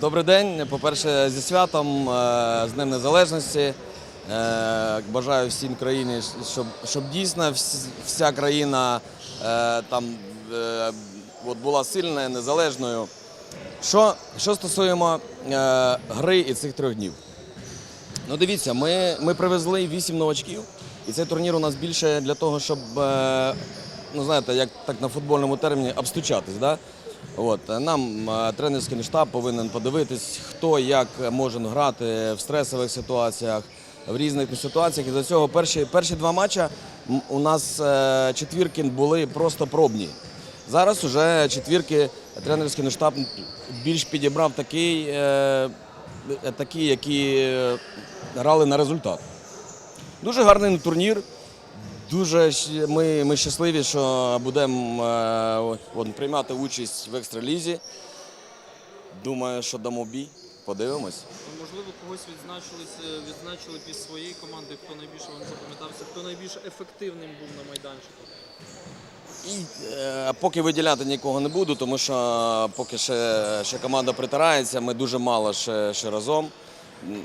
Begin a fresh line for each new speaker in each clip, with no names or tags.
Добрий день. По-перше, зі святом, е, з Днем Незалежності. Е, Бажаю всім країні, щоб, щоб дійсно вся країна е, там от була сильною, незалежною. Що, що стосуємо гри і цих трьох днів. Ну, дивіться, ми, ми привезли вісім новачків, і цей турнір у нас більше для того, щоб, ну знаєте, як так на футбольному терміні, обстучатись. Да? От, е, нам е, тренерський штаб повинен подивитись, хто як може грати в стресових ситуаціях, в різних ситуаціях. І до цього перші, перші два матчі у нас е, четвірки були просто пробні. Зараз уже четвірки тренерський штаб більш підібрав такий, такі, які грали на результат. Дуже гарний турнір. Дуже ми, ми щасливі, що будемо е, приймати участь в екстралізі. Думаю, що дамо бій. Подивимось.
Можливо, когось відзначились, відзначили під своєї команди, хто найбільше вам запам'ятався, хто найбільш ефективним був на майданчику.
І е, поки виділяти нікого не буду, тому що поки ще, ще команда притирається, ми дуже мало ще, ще разом.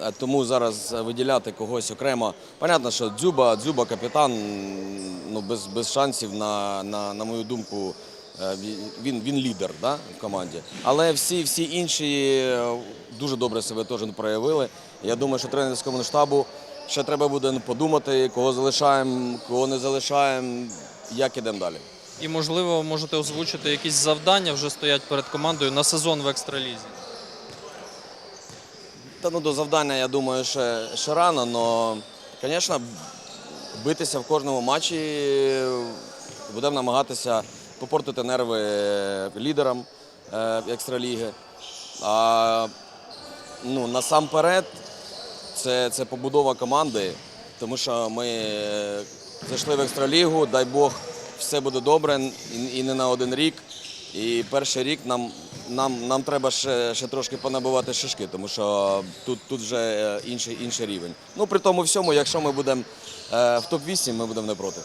Е, Тому зараз виділяти когось окремо. Понятно, що Дзюба, Дзюба капітан, ну, без, без шансів, на, на, на мою думку, е, він, він лідер да, в команді. Але всі, всі інші е, дуже добре себе теж проявили. Я думаю, що тренерському штабу ще треба буде подумати, кого залишаємо, кого не залишаємо, як ідемо далі.
І можливо, можете озвучити якісь завдання вже стоять перед командою на сезон в екстралізі.
Та ну до завдання, я думаю, ще, ще рано, але, звісно, битися в кожному матчі будемо намагатися попортити нерви лідерам е, екстраліги. А ну, насамперед, це, це побудова команди, тому що ми е, зайшли в екстралігу, дай Бог, все буде добре і, і не на один рік. І перший рік нам, нам, нам треба ще, ще трошки понабивати шишки, тому що тут, тут вже е, інший, інший рівень. Ну при тому всьому, якщо ми будемо е, в топ-8, ми будемо не проти.